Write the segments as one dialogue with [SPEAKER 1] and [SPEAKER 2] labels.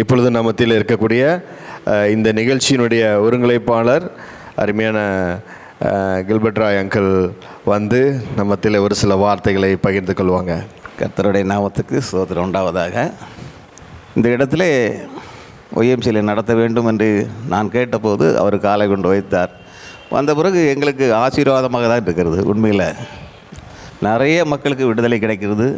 [SPEAKER 1] இப்பொழுது நம்ம மத்தியில் இருக்கக்கூடிய இந்த நிகழ்ச்சியினுடைய ஒருங்கிணைப்பாளர் அருமையான அஹ், கில்பர்ட் ராய் அங்கிள் வந்து நம்ம மத்தியில் ஒரு சில வார்த்தைகளை பகிர்ந்து கொள்வாங்க.
[SPEAKER 2] கத்தருடைய நாமத்துக்கு சோதரம் உண்டாவதாக. இந்த இடத்துல ஒய்எம்சியில் நடத்த வேண்டும் என்று நான் கேட்டபோது அவர் காலை கொண்டு வைத்தார். வந்த பிறகு எங்களுக்கு ஆசீர்வாதமாக தான் இருக்கிறது உண்மையில். நிறைய மக்களுக்கு விடுதலை கிடைக்கிறது.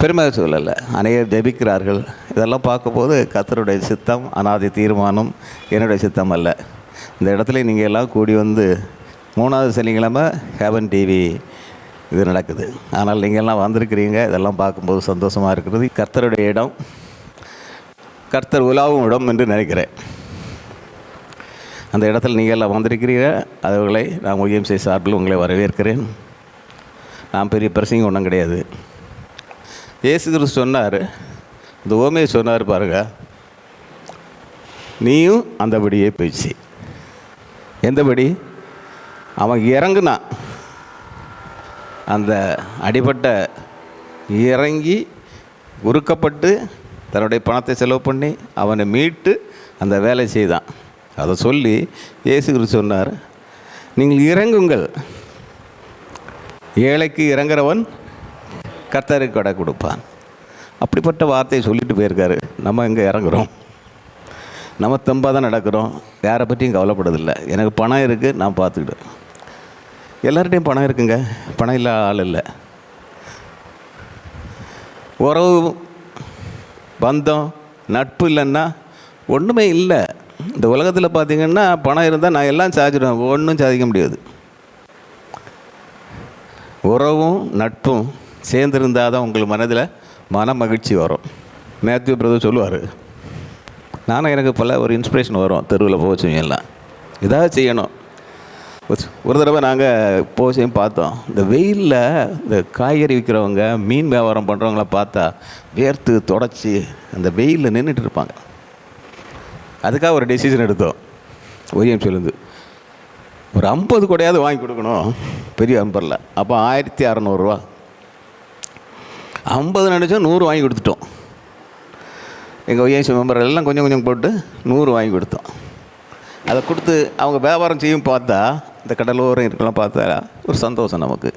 [SPEAKER 2] பெருமையாக சொல்லலை. அநேகர் ஜெபிக்கிறார்கள். இதெல்லாம் பார்க்கும்போது கர்த்தருடைய சித்தம் அனாதி தீர்மானம் என்னுடைய சித்தம் அல்ல. இந்த இடத்துல நீங்கள் எல்லாம் கூடி வந்து மூணாவது சனிக்கிழமை ஹேவன் டிவி இது நடக்குது. ஆனால் நீங்கள் எல்லாம் வந்திருக்கிறீங்க. இதெல்லாம் பார்க்கும்போது சந்தோஷமாக இருக்கிறது. கர்த்தருடைய இடம் கர்த்தர் உலாவும் இடம் என்று நினைக்கிறேன். அந்த இடத்துல நீங்கள் எல்லாம் வந்திருக்கிறீங்க. அவர்களை நான் ஒய்எம்சி சார்பில் உங்களை வரவேற்கிறேன். நான் பெரிய பிரசங்க ஒன்றும் கிடையாது. இயேசு கிறிஸ்து சொன்னார். இந்த ஓமையை சொன்னார் பாருங்க. நீயும் அந்தபடியே போயிடுச்சு. எந்தபடி? அவன் இறங்குனான் அந்த அடிபட்ட இறங்கி உருக்கப்பட்டு தன்னுடைய பணத்தை செலவு பண்ணி அவனை மீட்டு அந்த வேலை செய்தான். அதை சொல்லி இயேசு கிறிஸ்து சொன்னார். நீங்கள் இறங்குங்கள். ஏழைக்கு இறங்குறவன் கர்த்தருக்கு கடை கொடுப்பான். அப்படிப்பட்ட வார்த்தையை சொல்லிட்டு போயிருக்காரு. நம்ம இங்கே இறங்குறோம்? நம்ம தெம்பாக தான் நடக்கிறோம். யாரை பற்றியும் கவலைப்படுறதில்ல எனக்கு பணம் இருக்குது நான் பார்த்துக்கிட்டேன் எல்லார்ட்டையும் பணம் இருக்குங்க. பணம் இல்லாத ஆள் இல்லை. உறவு பந்தம் நட்பு இல்லைன்னா ஒன்றுமே இல்லை. இந்த உலகத்தில் பார்த்திங்கன்னா பணம் இருந்தால் நான் எல்லாம் சாதிச்சிடுவேன். ஒன்றும் சாதிக்க முடியாது. உறவும் நட்பும் சேர்ந்திருந்தால் தான் உங்கள் மனதில் மன மகிழ்ச்சி வரும். மேத்யூ பிரதர் சொல்லுவார் நானும் எனக்கு பல ஒரு இன்ஸ்பிரேஷன் வரும் தெருவில் போச்சும் எல்லாம் இதாக செய்யணும். ஒரு- தடவை நாங்கள் போச்சையும் பார்த்தோம். இந்த வெயிலில் இந்த காய்கறி விற்கிறவங்க மீன் வியாபாரம் பண்ணுறவங்கள பார்த்தா வேர்த்து தொடச்சி அந்த வெயிலில் நின்றுட்டு இருப்பாங்க. அதுக்காக ஒரு டெசிஷன் எடுத்தோம். ஒய்எம் சொல்லுது ஒரு ஐம்பது கொடையாவது வாங்கி கொடுக்கணும். பெரிய அம்பரில். அப்போ ஆயிரத்தி அறநூறுரூவா ஐம்பது நினச்சோம் நூறு வாங்கி கொடுத்துட்டோம். எங்கள் ஒய்எம்சி மெம்பர் எல்லாம் கொஞ்சம் கொஞ்சம் போட்டு நூறு வாங்கி கொடுத்தோம். அதை கொடுத்து அவங்க வியாபாரம் செய்யும் பார்த்தா இந்த கடலோரம் இருக்கலாம் பார்த்தா ஒரு சந்தோஷம் நமக்கு.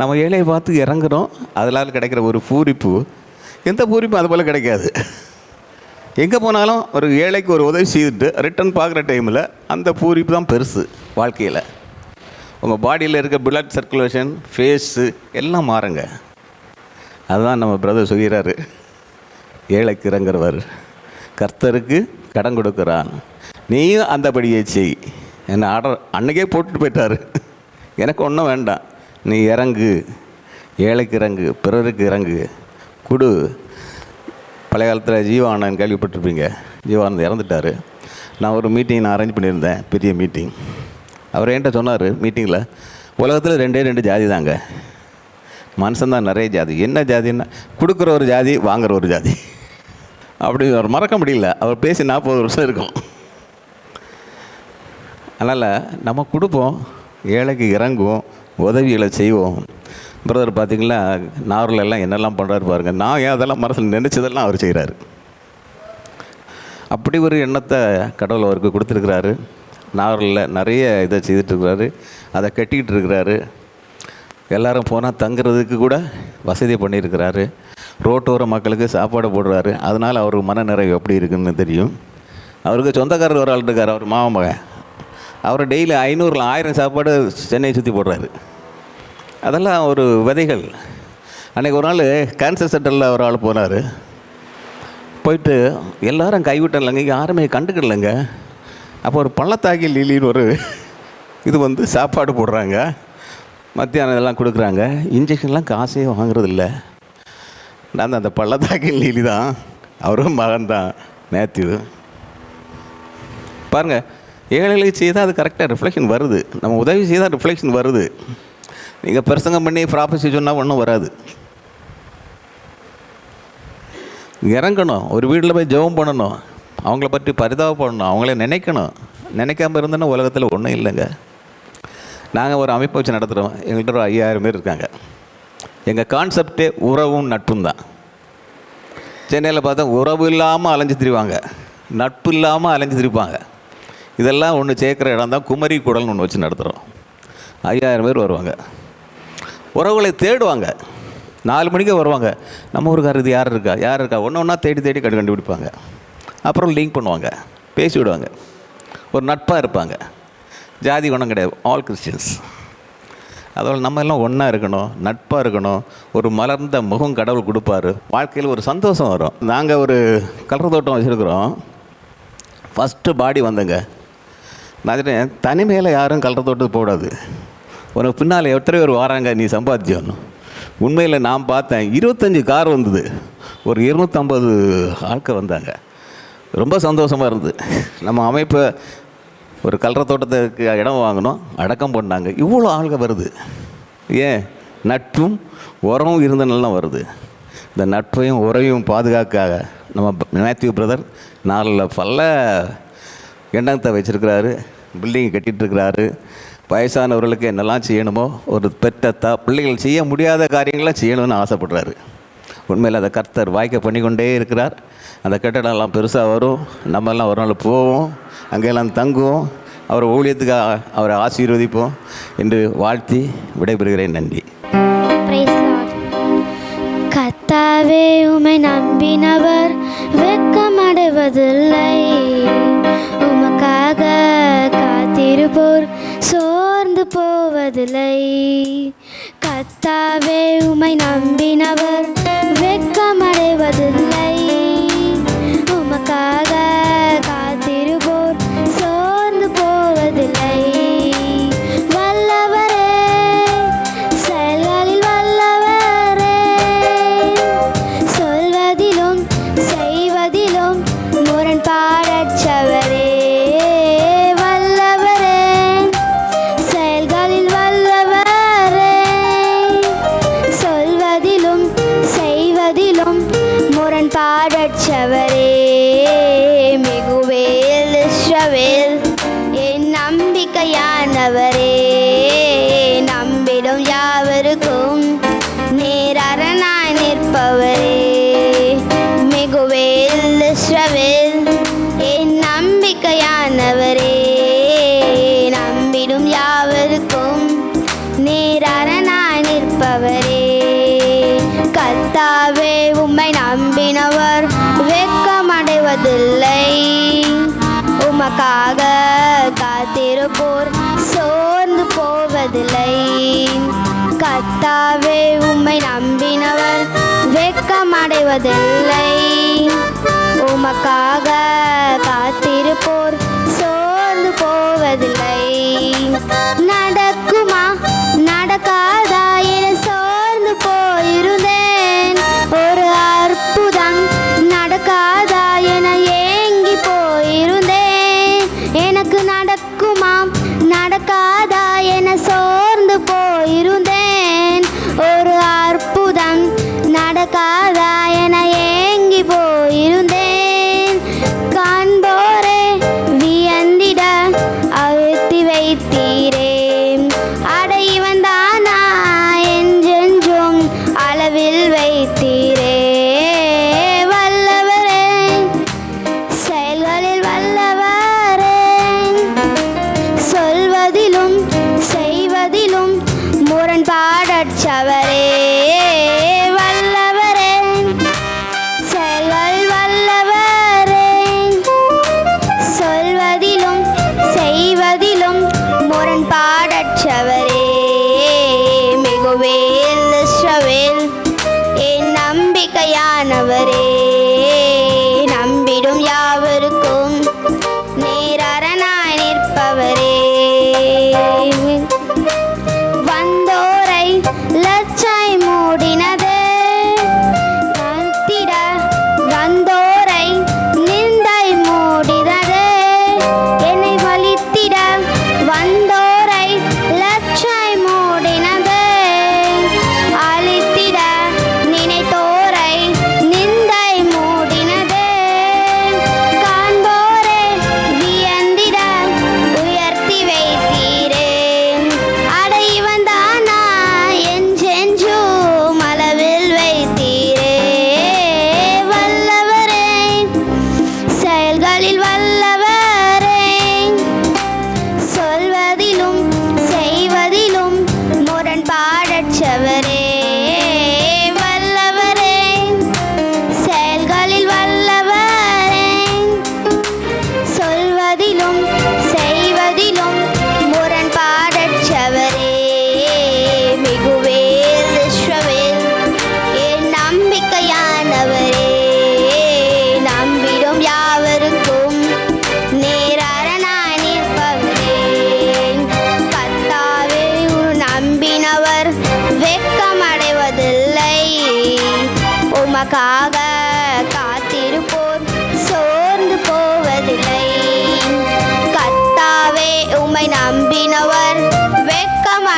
[SPEAKER 2] நம்ம ஏழையை பார்த்து இறங்குறோம். அதனால் கிடைக்கிற ஒரு பூரிப்பு. எந்த பூரிப்பும் அது போல் கிடைக்காது. எங்கே போனாலும் ஒரு ஏழைக்கு ஒரு உதவி செய்துட்டு ரிட்டர்ன் பார்க்குற டைமில் அந்த பூரிப்பு தான் பெருசு வாழ்க்கையில். உங்கள் பாடியில் இருக்க பிளட் சர்க்குலேஷன் ஃபேஸு எல்லாம் மாறுங்க. அதுதான் நம்ம பிரதர் சொல்கிறாரு ஏழைக்கு இறங்குறவர் கர்த்தருக்கு கடன் கொடுக்குறான். நீயும் அந்தபடியே செய். என்னை ஆர்டர் அன்னைக்கே போட்டுட்டு போயிட்டாரு. எனக்கு ஒன்றும் வேண்டாம். நீ இறங்கு. ஏழைக்கு இறங்கு பிறருக்கு இறங்கு. குடு. பழைய காலத்தில் ஜீவானந்த் கேள்விப்பட்டிருப்பீங்க. ஜீவானந்த் இறந்துட்டார். நான் ஒரு மீட்டிங் நான் அரேஞ்ச் பண்ணியிருந்தேன். பெரிய மீட்டிங் அவர் என்கிட்ட சொன்னார் மீட்டிங்கில் உலகத்தில் ரெண்டே ரெண்டு ஜாதி தாங்க. மனுஷன்தான் நிறைய ஜாதி. என்ன ஜாதின்னா கொடுக்குற ஒரு ஜாதி வாங்குற ஒரு ஜாதி. அப்படி அவர் மறக்க முடியல. அவர் பேசி நாற்பது வருஷம் இருக்கும். அதனால் நம்ம கொடுப்போம் ஏழைக்கு இறங்குவோம் உதவிகளை செய்வோம். பிரதர் பார்த்திங்களா நாவரில் எல்லாம் என்னெல்லாம் பண்ணுறாரு பாருங்க. நான் ஏன் அதெல்லாம் மனசில் நினச்சதெல்லாம் அவர் செய்கிறாரு அப்படி ஒரு எண்ணத்தை கடவுள் அவருக்கு கொடுத்துருக்கிறாரு. நாவரில் நிறைய இதை செய்துட்ருக்கிறாரு அதை கட்டிக்கிட்டு இருக்கிறாரு. எல்லாரும் போனால் தங்குறதுக்கு கூட வசதி பண்ணியிருக்கிறாரு. ரோட்டோர மக்களுக்கு சாப்பாடு போடுறாரு. அதனால் அவர் மனநிறைவு எப்படி இருக்குன்னு தெரியும். அவருக்கு சொந்தக்காரர் ஒரு ஆள் இருக்கார் அவர் மாமா மகன். அவர் டெய்லி ஐநூறுல ஆயிரம் சாப்பாடு சென்னையை சுற்றி போடுறாரு. அதெல்லாம் ஒரு விதைகள். அன்றைக்கி ஒரு நாள் கேன்சர் சென்டரில் ஒரு ஆள் போனார். போயிட்டு எல்லாரும் கைவிட்டலைங்க யாருமே கண்டுக்கிடலைங்க அப்போ ஒரு பள்ளத்தாக்கி லீலின்னு ஒரு இது வந்து சாப்பாடு போடுறாங்க. மத்தியானம் இதெல்லாம் கொடுக்குறாங்க. இன்ஜெக்ஷன்லாம் காசே வாங்குறதில்ல. நான் தான் அந்த பள்ளத்தாக்கில் லீலி தான். அவரும் மகன் தான் மேத்யூ. பாருங்கள் ஏழைகளுக்கு செய்தால் அது கரெக்டாக ரிஃப்ளெக்ஷன் வருது. நம்ம உதவி செய்தால் ரிஃப்ளெக்ஷன் வருது. நீங்கள் பிரசங்கம் பண்ணி ப்ராஃபஸி சொன்னால் ஒன்றும் வராது. இறங்கணும் ஒரு வீட்டில் போய் ஜெபம் பண்ணணும். அவங்கள பற்றி பரிதாபப்படணும். அவங்கள நினைக்கணும். நினைக்காம இருந்தோன்னா உலகத்தில் ஒன்றும் இல்லைங்க. நாங்கள் ஒரு அமைப்பு வச்சு நடத்துகிறோம் எங்கள்கிட்ட ஒரு ஐயாயிரம் பேர் இருக்காங்க. எங்கள் கான்செப்டே உறவும் நட்பும் தான். சென்னையில் பார்த்தா உறவு இல்லாமல் அலைஞ்சு திரிவாங்க. நட்பு இல்லாமல் அலைஞ்சு திரிப்பாங்க. இதெல்லாம் ஒன்று சேர்க்குற இடம் தான் குமரி குடல்னு ஒன்று வச்சு நடத்துகிறோம் ஐயாயிரம் பேர் வருவாங்க. உறவுகளை தேடுவாங்க. நாலு மணிக்கு வருவாங்க. நம்ம ஊருக்கார் இது யார் இருக்கா? யார் இருக்கா? ஒன்று ஒன்றா தேடி தேடி கண்டு கண்டுபிடிப்பாங்க. அப்புறம் லிங்க் பண்ணுவாங்க. பேசி விடுவாங்க. ஒரு நட்பாக இருப்பாங்க. ஜாதி குணம் கிடையாது. ஆல் கிறிஸ்டியன்ஸ் அதோட நம்ம எல்லாம் ஒன்றா இருக்கணும். நட்பாக இருக்கணும். ஒரு மலர்ந்த முகம் கடவுள் கொடுப்பாரு. வாழ்க்கையில் ஒரு சந்தோஷம் வரும். நாங்கள் ஒரு கலர் தோட்டம் வச்சுருக்குறோம். ஃபஸ்ட்டு பாடி வந்தங்க. நான் சொன்னேன் தனிமையில் யாரும் கலர் தோட்டத்துக்கு போடாது உனக்கு பின்னால் எத்தனை பேர் வராங்க நீ சம்பாதிச்சோன்னு உண்மையில் நான் பார்த்தேன் இருபத்தஞ்சி கார் வந்தது. ஒரு இருநூற்றம்பது ஆட்கள் வந்தாங்க. ரொம்ப சந்தோஷமாக இருந்தது. நம்ம அமைப்பை ஒரு கல்ற தோட்டத்துக்கு இடம் வாங்கினோம் அடக்கம் பண்ணாங்க. இவ்வளோ ஆள்கள் வருது. ஏன்? நட்பும் உரமும் இருந்தனால வருது. இந்த நட்பையும் உறவையும் பாதுகாக்க நம்ம மேத்யூ பிரதர் நாளில் பல எண்ணத்தை வச்சுருக்கிறாரு பில்டிங் கட்டிகிட்ருக்கிறாரு வயசானவர்களுக்கு என்னெல்லாம் செய்யணுமோ ஒரு பெற்ற தா பிள்ளைகள் செய்ய முடியாத காரியங்களாம் செய்யணும்னு ஆசைப்படுறாரு. உண்மையில் அதை கர்த்தர் வாய்க்க பண்ணிக்கொண்டே இருக்கிறார். அந்த கட்டடம்லாம் பெருசாக வரும். நம்மெல்லாம் ஒரு நாள் போவோம். அங்கெல்லாம் தங்குவோம். அவர் ஊழியத்துக்கு அவரை ஆசீர்வதிப்போம் என்று வாழ்த்தி விடைபெறுகிறேன். நன்றி.
[SPEAKER 3] கத்தாவே உமை நம்பினவர் வெக்கமடைவதில்லை உமக்காக காத்திருப்போர் சோர்ந்து போவதில்லை. கத்தாவே உமை நம்பினவர் வெக்கமடைவதில்லை உமக்காக வெட்கமடைவதில்லை உமக்காக காத்திருப்போர் சோர்ந்து போவதில்லை. கத்தாவே உம்மை நம்பினவர் வெட்கமடைவதில்லை. உமக்காக காத்திருப்போர்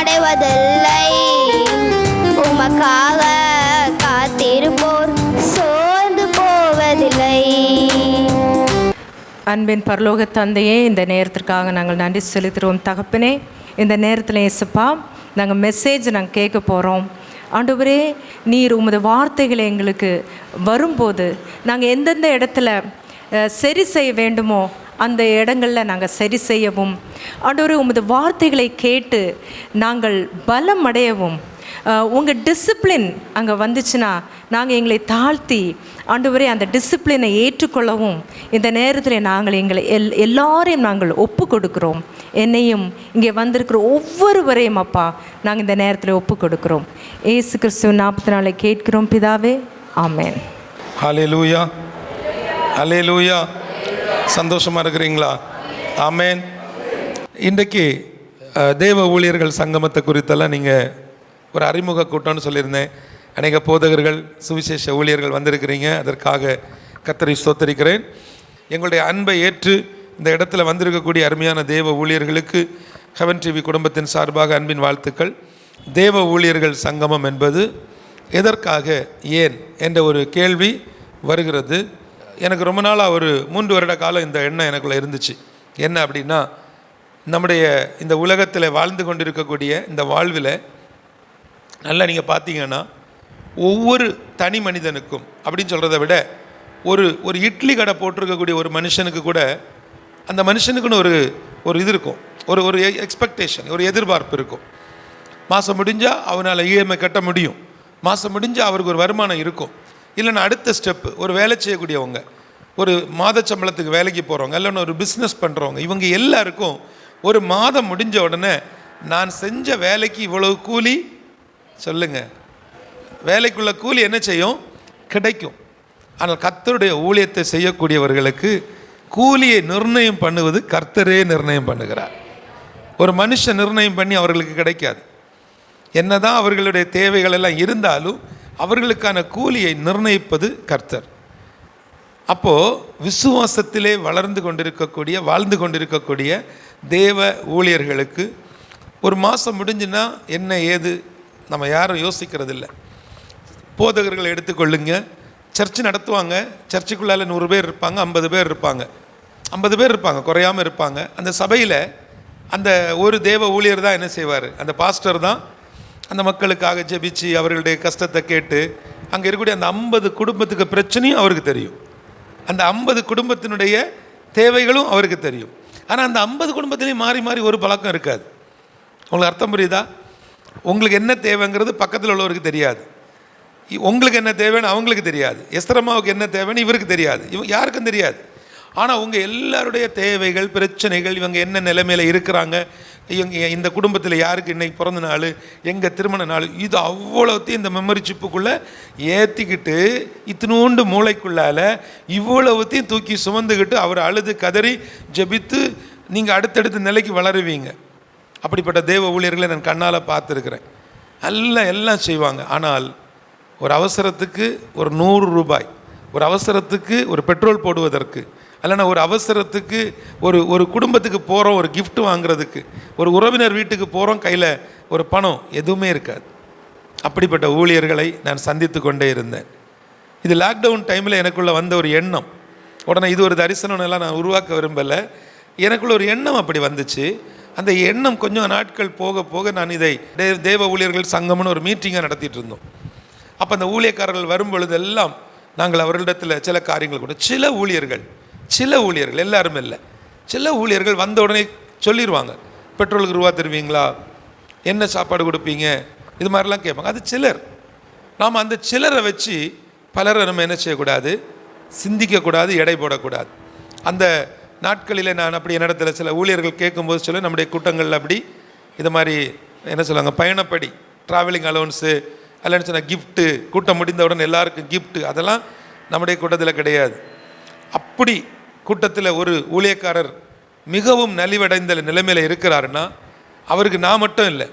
[SPEAKER 3] அடைவதில்லை. உமக்காக காத்திருப்போர் சோர்ந்து போவதில்லை.
[SPEAKER 4] அன்பின் பரலோக தந்தையே இந்த நேரத்திற்காக நாங்கள் நன்றி செலுத்துகிறோம். தகப்பனே இந்த நேரத்தில் இயேசுப்பா நாங்கள் மெசேஜ் நாங்கள் கேட்க போகிறோம் ஆண்டவரே நீர் உமது வார்த்தைகளை எங்களுக்கு வரும்போது நாங்கள் எந்தெந்த இடத்துல சரி செய்ய வேண்டுமோ அந்த இடங்களில் நாங்கள் சரி செய்யவும் ஆண்டவர் உமது வார்த்தைகளை கேட்டு நாங்கள் பலம் அடையவும் உங்கள் டிசிப்ளின் அங்கே வந்துச்சுன்னா நாங்கள் எங்களை தாழ்த்தி ஆண்டவரே அந்த டிசிப்ளினை ஏற்றுக்கொள்ளவும் இந்த நேரத்தில் நாங்கள் எங்களை எல் எல்லாரையும் நாங்கள் ஒப்பு கொடுக்குறோம் என்னையும் இங்கே வந்திருக்கிற ஒவ்வொருவரையும் அப்பா நாங்கள் இந்த நேரத்தில் ஒப்பு கொடுக்குறோம் ஏசு கிறிஸ்துவ நாற்பத்தி நாளை கேட்கிறோம் பிதாவே ஆமேன்.
[SPEAKER 5] ஹலே லூயா ஹalleluya. லூயா சந்தோஷமாக இருக்கிறீங்களா? ஆமென். இன்றைக்கு தேவ ஊழியர்கள் சங்கமத்தை குறித்தெல்லாம் நீங்கள் ஒரு அறிமுக கூட்டம்னு சொல்லியிருந்தேன். அநேக போதகர்கள் சுவிசேஷ ஊழியர்கள் வந்திருக்கிறீங்க. அதற்காக கத்தரை சோத்தரிக்கிறேன் எங்களுடைய அன்பை ஏற்று இந்த இடத்துல வந்திருக்கக்கூடிய அருமையான தேவ ஊழியர்களுக்கு ஹெவன் டிவி குடும்பத்தின் சார்பாக அன்பின் வாழ்த்துக்கள். தேவ ஊழியர்கள் சங்கமம் என்பது எதற்காக ஏன் என்ற ஒரு கேள்வி வருகிறது. எனக்கு ரொம்ப நாளாக ஒரு மூன்று வருட காலம் இந்த எண்ணம் எனக்குள்ளே இருந்துச்சு. என்ன அப்படின்னா நம்முடைய இந்த உலகத்தில் வாழ்ந்து கொண்டிருக்கக்கூடிய இந்த வாழ்வில் நல்லா நீங்கள் பார்த்தீங்கன்னா ஒவ்வொரு தனி மனிதனுக்கும் அப்படின்னு சொல்கிறத விட ஒரு ஒரு இட்லி கடை போட்டிருக்கக்கூடிய ஒரு மனுஷனுக்கு கூட அந்த மனுஷனுக்குன்னு ஒரு ஒரு இது இருக்கும். ஒரு ஒரு எக்ஸ்பெக்டேஷன் ஒரு எதிர்பார்ப்பு இருக்கும். மாதம் முடிஞ்சால் அவனால் இஎம்ஐ கட்ட முடியும். மாதம் முடிஞ்சால் அவருக்கு ஒரு வருமானம் இருக்கும். இல்லைன்னா அடுத்த ஸ்டெப்பு ஒரு வேலை செய்யக்கூடியவங்க ஒரு மாத சம்பளத்துக்கு வேலைக்கு போகிறவங்க இல்லைன்னு ஒரு பிஸ்னஸ் பண்ணுறவங்க இவங்க எல்லாருக்கும் ஒரு மாதம் முடிஞ்ச உடனே நான் செஞ்ச வேலைக்கு இவ்வளவு கூலி? சொல்லுங்கள் வேலைக்குள்ள கூலி என்ன செய்யும்? கிடைக்கும். ஆனால் கர்த்தருடைய ஊழியத்தை செய்யக்கூடியவர்களுக்கு கூலியை நிர்ணயம் பண்ணுவது கர்த்தரே நிர்ணயம் பண்ணுகிறார். ஒரு மனுஷன் நிர்ணயம் பண்ணி அவர்களுக்கு கிடைக்காது. என்னதான் அவர்களுடைய தேவைகள் எல்லாம் இருந்தாலும் அவர்களுக்கான கூலியை நிர்ணயிப்பது கர்த்தர். அப்போது விசுவாசத்திலே வளர்ந்து கொண்டிருக்கக்கூடிய வாழ்ந்து கொண்டிருக்கக்கூடிய தேவ ஊழியர்களுக்கு ஒரு மாதம் முடிஞ்சுன்னா என்ன ஏது? நம்ம யாரும் யோசிக்கிறதில்ல. போதகர்களை எடுத்துக்கொள்ளுங்க. சர்ச்சு நடத்துவாங்க. சர்ச்சுக்குள்ளால நூறு பேர் இருப்பாங்க ஐம்பது பேர் இருப்பாங்க. ஐம்பது பேர் இருப்பாங்க குறையாமல் இருப்பாங்க. அந்த சபையில் அந்த ஒரு தேவ ஊழியர் தான் என்ன செய்வார்? அந்த பாஸ்டர் தான் அந்த மக்களுக்காக ஜெபிச்சு அவர்களுடைய கஷ்டத்தை கேட்டு அங்கே இருக்கக்கூடிய அந்த ஐம்பது குடும்பத்துக்கு பிரச்சனையும் அவருக்கு தெரியும். அந்த ஐம்பது குடும்பத்தினுடைய தேவைகளும் அவருக்கு தெரியும். ஆனால் அந்த ஐம்பது குடும்பத்திலையும் மாறி மாறி ஒரு பழக்கம் இருக்காது. உங்களுக்கு அர்த்தம் புரியுதா? உங்களுக்கு என்ன தேவைங்கிறது பக்கத்தில் உள்ளவருக்கு தெரியாது. இ- உங்களுக்கு என்ன தேவைன்னு அவங்களுக்கு தெரியாது. எஸ்தரம்மாவுக்கு என்ன தேவைன்னு இவருக்கு தெரியாது. இவங்க யாருக்கும் தெரியாது. ஆனால் உங்கள் எல்லாருடைய தேவைகள் பிரச்சனைகள் இவங்க என்ன நிலைமையில் இருக்கிறாங்க இந்த குடும்பத்தில் யாருக்கு இன்றைக்கி பிறந்த நாள் எங்கள் திருமண நாள் இது அவ்வளோத்தையும் இந்த மெமரி சிப்புக்குள்ளே ஏற்றிக்கிட்டு இத்தினோண்டு மூளைக்குள்ளால் இவ்வளவுத்தையும் தூக்கி சுமந்துக்கிட்டு அவர் அழுது கதறி ஜெபித்து நீங்கள் அடுத்தடுத்த நிலைக்கு வளருவீங்க. அப்படிப்பட்ட தேவ ஊழியர்களை நான் கண்ணால் பார்த்துருக்குறேன். எல்லாம் எல்லாம் செய்வாங்க. ஆனால் ஒரு அவசரத்துக்கு ஒரு நூறு ரூபாய் ஒரு அவசரத்துக்கு ஒரு பெட்ரோல் போடுவதற்கு இல்லைன்னா ஒரு அவசரத்துக்கு ஒரு ஒரு குடும்பத்துக்கு போகிறோம் ஒரு கிஃப்ட் வாங்குறதுக்கு ஒரு உறவினர் வீட்டுக்கு போகிறோம் கையில் ஒரு பணம் எதுவுமே இருக்காது. அப்படிப்பட்ட ஊழியர்களை நான் சந்தித்து கொண்டே இருந்தேன். இது லாக்டவுன் டைமில் எனக்குள்ளே வந்த ஒரு எண்ணம். உடனே இது ஒரு தரிசனம்லாம் எல்லாம் நான் உருவாக்க விரும்பலை. எனக்குள்ள ஒரு எண்ணம் அப்படி வந்துச்சு. அந்த எண்ணம் கொஞ்சம் நாட்கள் போக போக நான் இதை தே- தேவ ஊழியர்கள் சங்கம்னு ஒரு மீட்டிங்காக நடத்திட்டு இருந்தோம். அப்போ அந்த ஊழியக்காரர்கள் வரும் பொழுதெல்லாம் நாங்கள் அவர்களிடத்தில் சில காரியங்கள் கூட சில ஊழியர்கள் சில ஊழியர்கள் எல்லாரும் இல்லை. சில ஊழியர்கள் வந்த உடனே சொல்லிடுவாங்க பெட்ரோலுக்கு ரூபா தருவீங்களா? என்ன சாப்பாடு கொடுப்பீங்க? இது மாதிரிலாம் கேட்பாங்க. அது சிலர். நாம் அந்த சிலரை வச்சு பலரை நம்ம என்ன செய்யக்கூடாது? சிந்திக்கக்கூடாது எடை போடக்கூடாது. அந்த நாட்களில் நான் அப்படி என்னிடத்தில் சில ஊழியர்கள் கேட்கும்போது சொல்ல நம்முடைய கூட்டங்களில் அப்படி இது மாதிரி என்ன சொல்லுவாங்க? பயணப்படி ட்ராவலிங் அலோன்ஸு அல்லன்னு சொன்னால் கிஃப்ட்டு கூட்டம் முடிந்தவுடன் எல்லாருக்கும் கிஃப்ட்டு அதெல்லாம் நம்முடைய கூட்டத்தில் கிடையாது. அப்படி கூட்டத்தில் ஒரு ஊழியக்காரர் மிகவும் நலிவடைந்த நிலைமையில் இருக்கிறாருன்னா அவருக்கு நான் மட்டும் இல்லை.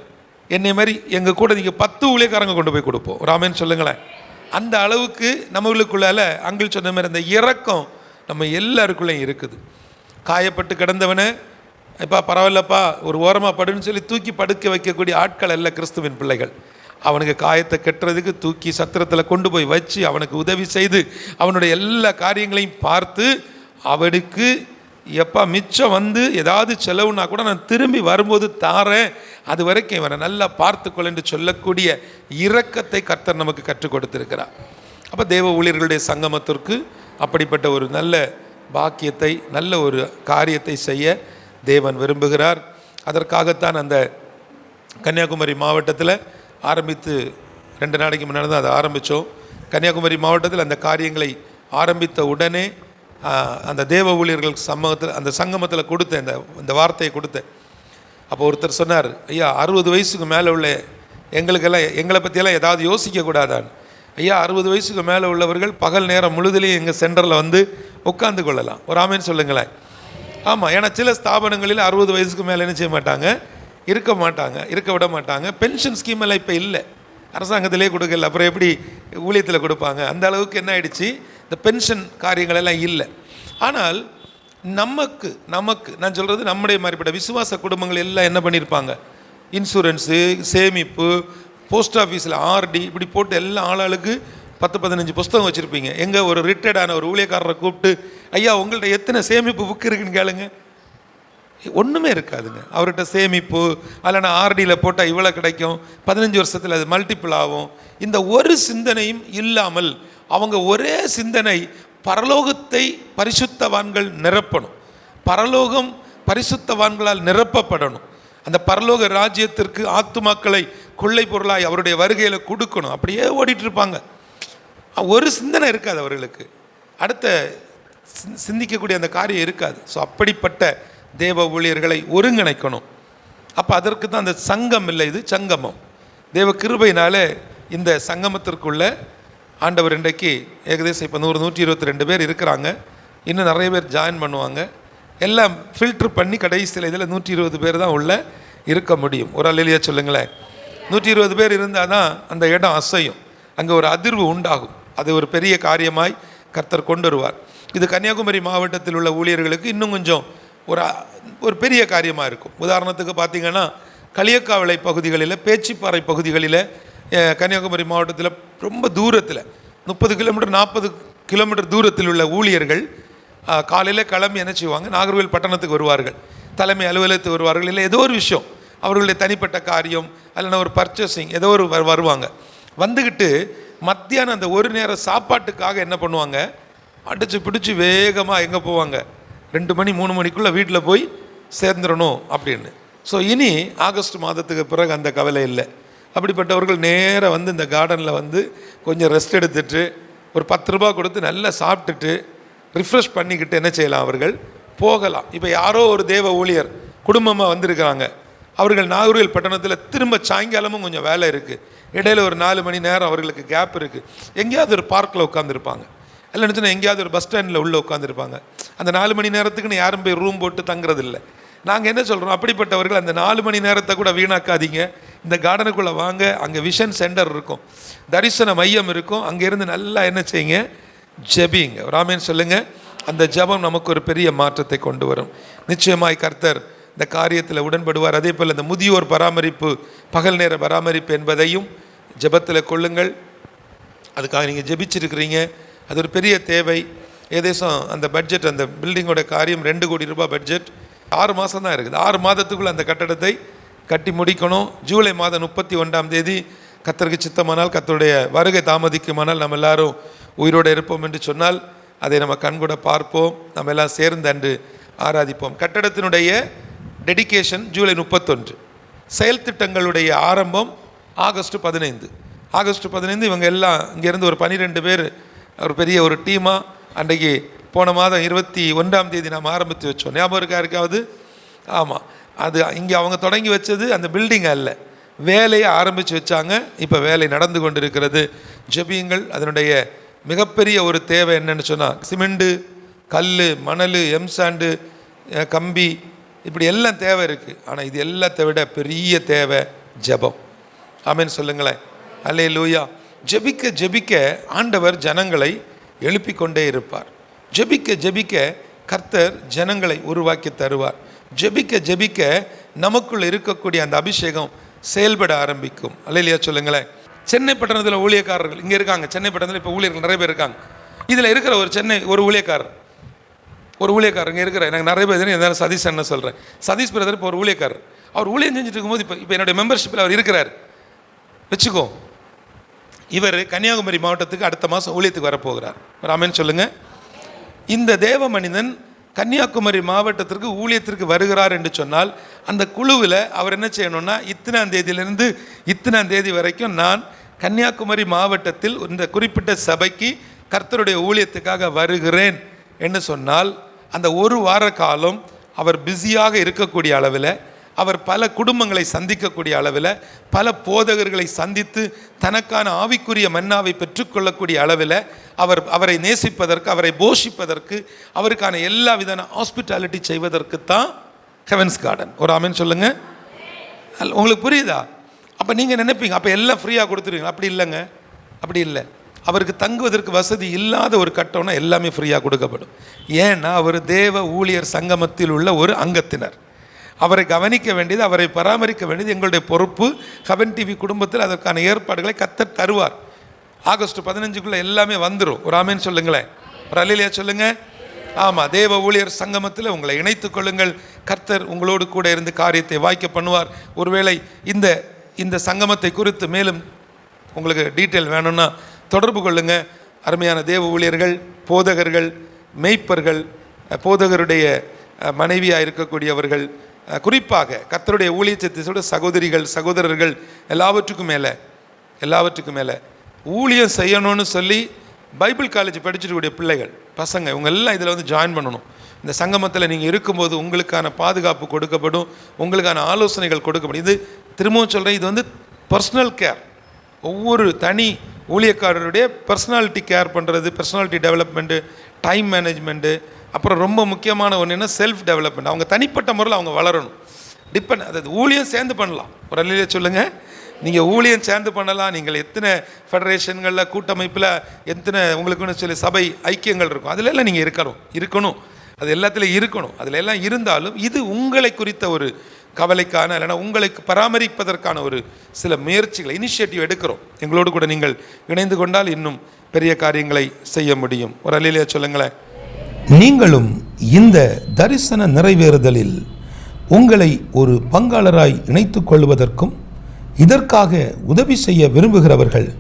[SPEAKER 5] என்னை மாதிரி எங்கள் கூட நீங்கள் பத்து ஊழியக்காரங்க கொண்டு போய் கொடுப்போம். ராமேன்னு சொல்லுங்களேன். அந்த அளவுக்கு நம்மளுக்குள்ளால அங்கிள் சொன்ன மாதிரி அந்த இறக்கம் நம்ம எல்லாருக்குள்ளேயும் இருக்குது. காயப்பட்டு கிடந்தவனை இப்போ பரவாயில்லப்பா ஒரு ஓரமாக படுன்னு சொல்லி தூக்கி படுக்க வைக்கக்கூடிய ஆட்கள் அல்ல கிறிஸ்துவின் பிள்ளைகள். அவனுக்கு காயத்தை கட்டுறதுக்கு தூக்கி சத்திரத்தில் கொண்டு போய் வச்சு அவனுக்கு உதவி செய்து அவனுடைய எல்லா காரியங்களையும் பார்த்து அவனுக்கு எப்பா மிச்சம் வந்து ஏதாவது செலவுனா கூட நான் திரும்பி வரும்போது தாரேன். அது வரைக்கும் இவனை நல்லா பார்த்துக்கொள் என்று சொல்லக்கூடிய இரக்கத்தை கர்த்தர் நமக்கு கற்றுக் கொடுத்துருக்கிறார். அப்போ தேவ ஊழியர்களுடைய சங்கமத்திற்கு அப்படிப்பட்ட ஒரு நல்ல பாக்கியத்தை நல்ல ஒரு காரியத்தை செய்ய தேவன் விரும்புகிறார். அதற்காகத்தான் அந்த கன்னியாகுமரி மாவட்டத்தில் ஆரம்பித்து ரெண்டு நாளைக்கு முன்னாடி தான் அதை ஆரம்பித்தோம் கன்னியாகுமரி மாவட்டத்தில் அந்த காரியங்களை ஆரம்பித்த உடனே அந்த தேவ ஊழியர்கள் சமூகத்தில் அந்த சங்கமத்தில் கொடுத்தேன் இந்த இந்த வார்த்தையை கொடுத்தேன். அப்போ ஒருத்தர் சொன்னார் ஐயா அறுபது வயசுக்கு மேலே உள்ள எங்களுக்கெல்லாம் எங்களை பற்றியெல்லாம் ஏதாவது யோசிக்கக்கூடாதான்னு ஐயா அறுபது வயசுக்கு மேலே உள்ளவர்கள் பகல் நேரம் முழுதிலையும் எங்கள் சென்டரில் வந்து உட்காந்து கொள்ளலாம். ஒரு ஆமேன்னு சொல்லுங்களேன். ஆமாம் ஏன்னா சில ஸ்தாபனங்களில் அறுபது வயசுக்கு மேலே என்ன செய்ய மாட்டாங்க? இருக்க மாட்டாங்க இருக்க விட மாட்டாங்க. பென்ஷன் ஸ்கீம் எல்லாம் இப்போ இல்லை. அரசாங்கத்திலே கொடுக்கல அப்புறம் எப்படி ஊழியத்தில் கொடுப்பாங்க? அந்த அளவுக்கு என்ன ஆயிடுச்சு? இந்த பென்ஷன் காரியங்கள் எல்லாம் இல்லை. ஆனால் நமக்கு நமக்கு நான் சொல்கிறது நம்முடைய மாதிரிப்பட்ட விசுவாச குடும்பங்கள் எல்லாம் என்ன பண்ணியிருப்பாங்க இன்சூரன்ஸு சேமிப்பு போஸ்ட் ஆஃபீஸில் ஆர்டி இப்படி போட்டு எல்லா ஆளாளுக்கு பத்து பதினஞ்சு புஸ்தகம் வச்சுருப்பீங்க. எங்கே ஒரு ரிட்டையர்டான ஒரு ஊழியக்காரரை கூப்பிட்டு ஐயா உங்கள்கிட்ட எத்தனை சேமிப்பு புக் இருக்குன்னு கேளுங்க. ஒன்றுமே இருக்காதுங்க. அவர்கிட்ட சேமிப்பு அல்லனா ஆர்டியில் போட்டால் இவ்வளோ கிடைக்கும் பதினஞ்சு வருஷத்தில் அது மல்டிபிள் ஆகும். இந்த ஒரு சிந்தனையும் இல்லாமல் அவங்க ஒரே சிந்தனை பரலோகத்தை பரிசுத்தவான்கள் நிரப்பணும். பரலோகம் பரிசுத்தவான்களால் நிரப்பப்படணும். அந்த பரலோக ராஜ்யத்திற்கு ஆத்துமாக்களை கொள்ளை பொருளாய் அவருடைய வருகையில் கொடுக்கணும். அப்படியே ஓடிட்டுருப்பாங்க. ஒரு சிந்தனை இருக்காது அவர்களுக்கு. அடுத்த சிந்- சிந்திக்கக்கூடிய அந்த காரியம் இருக்காது. ஸோ அப்படிப்பட்ட தேவ ஊழியர்களை ஒருங்கிணைக்கணும். அப்போ அதற்கு தான் அந்த சங்கம் இல்லை இது சங்கமம். தேவ கிருபையினால இந்த சங்கமத்திற்குள்ள ஆண்டவர் இன்றைக்கு ஏகதேசம் இப்போ நூறு நூற்றி இருபத்தி ரெண்டு பேர் இருக்கிறாங்க. இன்னும் நிறைய பேர் ஜாயின் பண்ணுவாங்க. எல்லாம் ஃபில்ட்ரு பண்ணி கடைசியில் இதில் நூற்றி இருபது பேர் தான் உள்ள இருக்க முடியும். ஒரு அலையிலேயே சொல்லுங்களேன். நூற்றி இருபது பேர் இருந்தால் தான் அந்த இடம் அசையும். அங்கே ஒரு அதிர்வு உண்டாகும். அது ஒரு பெரிய காரியமாய் கர்த்தர் கொண்டு வருவார். இது கன்னியாகுமரி மாவட்டத்தில் உள்ள ஊழியர்களுக்கு இன்னும் கொஞ்சம் ஒரு ஒரு பெரிய காரியமாக இருக்கும். உதாரணத்துக்கு பார்த்தீங்கன்னா களியக்காவலை பகுதிகளில் பேச்சிப்பாறை பகுதிகளில் கன்னியாகுமரி மாவட்டத்தில் ரொம்ப தூரத்தில் முப்பது கிலோமீட்டர் நாற்பது கிலோமீட்டர் தூரத்தில் உள்ள ஊழியர்கள் காலையில் கிளம்பி என்ன செய்வாங்க? நாகர்கோவில் பட்டணத்துக்கு வருவார்கள். தலைமை அலுவலகத்துக்கு வருவார்கள். இல்லை ஏதோ ஒரு விஷயம் அவர்களுடைய தனிப்பட்ட காரியம் இல்லைன்னா ஒரு பர்ச்சேசிங் ஏதோ ஒரு வருவாங்க. வந்துக்கிட்டு மத்தியானம் அந்த ஒரு நேர சாப்பாட்டுக்காக என்ன பண்ணுவாங்க? அடித்து பிடிச்சி வேகமாக எங்கே போவாங்க? ரெண்டு மணி மூணு மணிக்குள்ளே வீட்டில் போய் சேர்ந்துடணும் அப்படின்னு. ஸோ இனி ஆகஸ்ட் மாதத்துக்கு பிறகு அந்த கவலை இல்லை. அப்படிப்பட்டவர்கள் நேராக வந்து இந்த கார்டனில் வந்து கொஞ்சம் ரெஸ்ட் எடுத்துட்டு ஒரு பத்து ரூபா கொடுத்து நல்லா சாப்பிட்டுட்டு ரிஃப்ரெஷ் பண்ணிக்கிட்டு என்ன செய்யலாம் அவர்கள்? போகலாம். இப்போ யாரோ ஒரு தேவ ஊழியர் குடும்பமாக வந்திருக்கிறாங்க. அவர்கள் நாகர்கோவில் பட்டணத்தில் திரும்ப சாயங்காலமும் கொஞ்சம் வேலை இருக்குது இடையில ஒரு நாலு மணி நேரம் அவர்களுக்கு கேப் இருக்குது எங்கேயாவது ஒரு பார்க்கில் உட்காந்துருப்பாங்க இல்லைன்னு சொன்னால் எங்கேயாவது ஒரு பஸ் ஸ்டாண்டில் உள்ளே உட்காந்துருப்பாங்க அந்த நாலு மணி நேரத்துக்குன்னு யாரும் போய் ரூம் போட்டு தங்குறதில்லை. நாங்கள் என்ன சொல்கிறோம் அப்படிப்பட்டவர்கள் அந்த நாலு மணி நேரத்தை கூட வீணாக்காதீங்க. இந்த கார்டனுக்குள்ளே வாங்க. அங்கே விஷன் சென்டர் இருக்கும். தரிசன மையம் இருக்கும். அங்கேருந்து நல்லா என்ன செய்யுங்க? ஜெபிங்க. ராமேன் சொல்லுங்கள் அந்த ஜெபம் நமக்கு ஒரு பெரிய மாற்றத்தை கொண்டு வரும். நிச்சயமாய் கர்த்தர் இந்த காரியத்தில் உடன்படுவார். அதே போல் இந்த முதியோர் பராமரிப்பு பகல் நேர பராமரிப்பு என்பதையும் ஜெபத்தில் கொள்ளுங்கள். அதுக்காக நீங்கள் ஜெபிச்சிருக்கிறீங்க. அது ஒரு பெரிய தேவை. ஏதேசம் அந்த பட்ஜெட் அந்த பில்டிங்கோட காரியம் ரெண்டு கோடி ரூபாய் பட்ஜெட் ஆறு மாதம் தான் இருக்குது. ஆறு மாதத்துக்குள்ளே அந்த கட்டடத்தை கட்டி முடிக்கணும். ஜூலை மாதம் முப்பத்தி ஒன்றாம் தேதி கத்தருக்கு சித்தமானால் கத்தருடைய வருகை தாமதிக்குமானால் நம்ம எல்லாரும் உயிரோடு இருப்போம் என்று சொன்னால் அதை நம்ம கண்கூட பார்ப்போம். நம்ம எல்லாம் சேர்ந்து அன்று ஆராதிப்போம். கட்டடத்தினுடைய டெடிகேஷன் ஜூலை முப்பத்தொன்று. செயல் திட்டங்களுடைய ஆரம்பம் ஆகஸ்ட் பதினைந்து. ஆகஸ்ட் பதினைந்து இவங்க எல்லாம் இங்கேருந்து ஒரு பன்னிரெண்டு பேர் ஒரு பெரிய ஒரு டீமாக அன்றைக்கு போன மாதம் இருபத்தி ஒன்றாம் தேதி நாம் ஆரம்பித்து வச்சோம். ஞாபகம் இருக்கா இருக்காவது ஆமாம் அது இங்கே அவங்க தொடங்கி வச்சது அந்த பில்டிங் அல்ல. வேலையை ஆரம்பித்து வச்சாங்க. இப்போ வேலை நடந்து கொண்டு இருக்கிறது ஜெபியுங்கள். அதனுடைய மிகப்பெரிய ஒரு தேவை என்னென்னு சொன்னால் சிமெண்டு கல் மணல் எம்சாண்டு கம்பி இப்படி எல்லாம் தேவை இருக்குது ஆனால் இது எல்லாத்தை விட பெரிய தேவை ஜெபம். ஆமேன்னு சொல்லுங்களேன். அல்லே லூயா ஜெபிக்க ஜெபிக்க ஆண்டவர் ஜனங்களை எழுப்பிக்கொண்டே இருப்பார். ஜெபிக்க ஜெபிக்க கர்த்தர் ஜனங்களை உருவாக்கி தருவார். ஜெபிக்க ஜெபிக்க நமக்குள் இருக்கக்கூடிய அந்த அபிஷேகம் செயல்பட ஆரம்பிக்கும். அல்லையா சொல்லுங்களேன். சென்னை பட்டணத்தில் ஊழியக்காரர்கள் இங்கே இருக்காங்க. சென்னை பட்டணத்தில் இப்போ ஊழியர்கள் நிறைய பேர் இருக்காங்க. இதில் இருக்கிற ஒரு சென்னை ஒரு ஊழியக்காரர். ஒரு ஊழியக்காரர் இங்கே இருக்கிற எனக்கு நிறைய பேர் இருந்தாலும் எதாவது சதீஷ் என்ன சொல்கிறேன் சதீஷ் பிரதர் இப்போ ஒரு ஊழியக்காரர். அவர் ஊழியம் செஞ்சுட்டு இருக்கும்போது இப்போ இப்போ என்னுடைய மெம்பர்ஷிப்பில் அவர் இருக்கிறார். வச்சுக்கோ. இவர் கன்னியாகுமரி மாவட்டத்துக்கு அடுத்த மாதம் ஊழியத்துக்கு வரப்போகிறார். ராமன் சொல்லுங்கள் இந்த தேவ மனிதன் கன்னியாகுமரி மாவட்டத்திற்கு ஊழியத்திற்கு வருகிறார் என்று சொன்னால் அந்த குழுவில் அவர் என்ன செய்யணும்னா இத்தனாம் தேதியிலிருந்து இத்தனாம் தேதி வரைக்கும் நான் கன்னியாகுமரி மாவட்டத்தில் இந்த குறிப்பிட்ட சபைக்கு கர்த்தருடைய ஊழியத்துக்காக வருகிறேன் என்று சொன்னால் அந்த ஒரு வார காலம் அவர் பிஸியாக இருக்கக்கூடிய அளவில் அவர் பல குடும்பங்களை சந்திக்கக்கூடிய அளவில் பல போதகர்களை சந்தித்து தனக்கான ஆவிக்குரிய மன்னாவை பெற்றுக்கொள்ளக்கூடிய அளவில் அவர் அவரை நேசிப்பதற்கு அவரை போஷிப்பதற்கு அவருக்கான எல்லா விதமான ஹாஸ்பிட்டாலிட்டி செய்வதற்கு தான் ஹெவன்ஸ் கார்டன் ஒரு ஆமென் சொல்லுங்க. உங்களுக்கு புரியுதா? அப்போ நீங்கள் நினைப்பீங்க அப்போ எல்லாம் ஃப்ரீயாக கொடுத்துருவீங்க அப்படி இல்லைங்க. அப்படி இல்லை. அவருக்கு தங்குவதற்கு வசதி இல்லாத ஒரு கட்டம்னா எல்லாமே ஃப்ரீயாக கொடுக்கப்படும். ஏன்னா அவர் தேவ ஊழியர் சங்கமத்தில் உள்ள ஒரு அங்கத்தினர். அவரை கவனிக்க வேண்டியது அவரை பராமரிக்க வேண்டியது எங்களுடைய பொறுப்பு. ஹவன் டிவி குடும்பத்தில் அதற்கான ஏற்பாடுகளை கத்தர் தருவார். ஆகஸ்ட் பதினஞ்சுக்குள்ளே எல்லாமே வந்துடும் ஒரு ஆமேன்னு சொல்லுங்களேன். ஒரு அல்லையா சொல்லுங்கள் ஆமாம் தேவ ஊழியர் சங்கமத்தில் உங்களை இணைத்துக் கொள்ளுங்கள். கர்த்தர் உங்களோடு கூட இருந்து காரியத்தை வாய்க்க பண்ணுவார். ஒருவேளை இந்த இந்த சங்கமத்தை குறித்து மேலும் உங்களுக்கு டீட்டெயில் வேணும்னா தொடர்பு கொள்ளுங்கள் அருமையான தேவ ஊழியர்கள் போதகர்கள் மெய்ப்பர்கள் போதகருடைய மனைவியாக இருக்கக்கூடியவர்கள் குறிப்பாக கர்த்தருடைய ஊழியத்தை சகோதரிகள் சகோதரர்கள் எல்லாவற்றுக்கும் மேலே எல்லாவற்றுக்கும் மேலே ஊழியம் செய்யணும்னு சொல்லி பைபிள் காலேஜ் படிச்சிருக்கக்கூடிய பிள்ளைகள் பசங்க இவங்க எல்லாம் இதில் வந்து ஜாயின் பண்ணணும். இந்த சங்கமத்தில் நீங்கள் இருக்கும்போது உங்களுக்கான பாதுகாப்பு கொடுக்கப்படும் உங்களுக்கான ஆலோசனைகள் கொடுக்கப்படும். இது திரும்பவும் சொல்கிறேன் இது வந்து பர்சனல் கேர் ஒவ்வொரு தனி ஊழியக்காரருடைய பர்சனாலிட்டி கேர் பண்ணுறது பர்சனாலிட்டி டெவலப்மெண்ட்டு டைம் மேனேஜ்மெண்ட்டு அப்புறம் ரொம்ப முக்கியமான ஒன்று என்ன? செல்ஃப் டெவலப்மெண்ட் அவங்க தனிப்பட்ட முறையில் அவங்க வளரணும். டிபெண்ட் அதாவது ஊழியம் சேர்ந்து பண்ணலாம். ஒரு அல்லையிலே சொல்லுங்கள் நீங்கள் ஊழியம் சேர்ந்து பண்ணலாம். நீங்கள் எத்தனை ஃபெடரேஷன்களில் கூட்டமைப்பில் எத்தனை உங்களுக்குன்னு சொல்லி சபை ஐக்கியங்கள் இருக்கும். அதில் எல்லாம் நீங்கள் இருக்கணும். இருக்கணும். அது எல்லாத்துலேயும் இருக்கணும். அதில் எல்லாம் இருந்தாலும் இது உங்களை குறித்த ஒரு கவலைக்கான இல்லைன்னா உங்களுக்கு பராமரிப்பதற்கான ஒரு சில முயற்சிகளை இனிஷியேட்டிவ் எடுக்கிறோம். எங்களோடு கூட நீங்கள் இணைந்து கொண்டால் இன்னும் பெரிய காரியங்களை செய்ய முடியும். ஒரு அல்லையிலே சொல்லுங்களேன்.
[SPEAKER 6] நீங்களும் இந்த தரிசன நிறைவேறுதலில் உங்களை ஒரு பங்காளராய் இணைத்துக் கொள்வதற்கும் இதற்காக உதவி செய்ய விரும்புகிறவர்கள்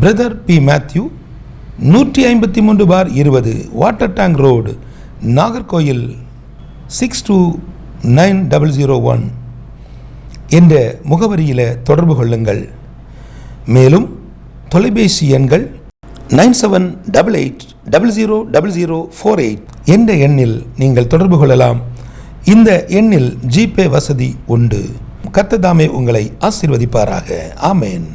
[SPEAKER 6] பிரதர் பி. மேத்யூ நூற்றி ஐம்பத்தி மூன்று பார் இருபது water tank road Nagercoil six two nine double zero one என்ற முகவரியில் தொடர்பு கொள்ளுங்கள். மேலும் தொலைபேசி எண்கள் nine seven double eight double zero double zero four eight என்ற எண்ணில் நீங்கள் தொடர்பு கொள்ளலாம். இந்த எண்ணில் ஜிபே வசதி உண்டு. கர்த்ததாமே உங்களை ஆசீர்வதிப்பாராக. ஆமேன்.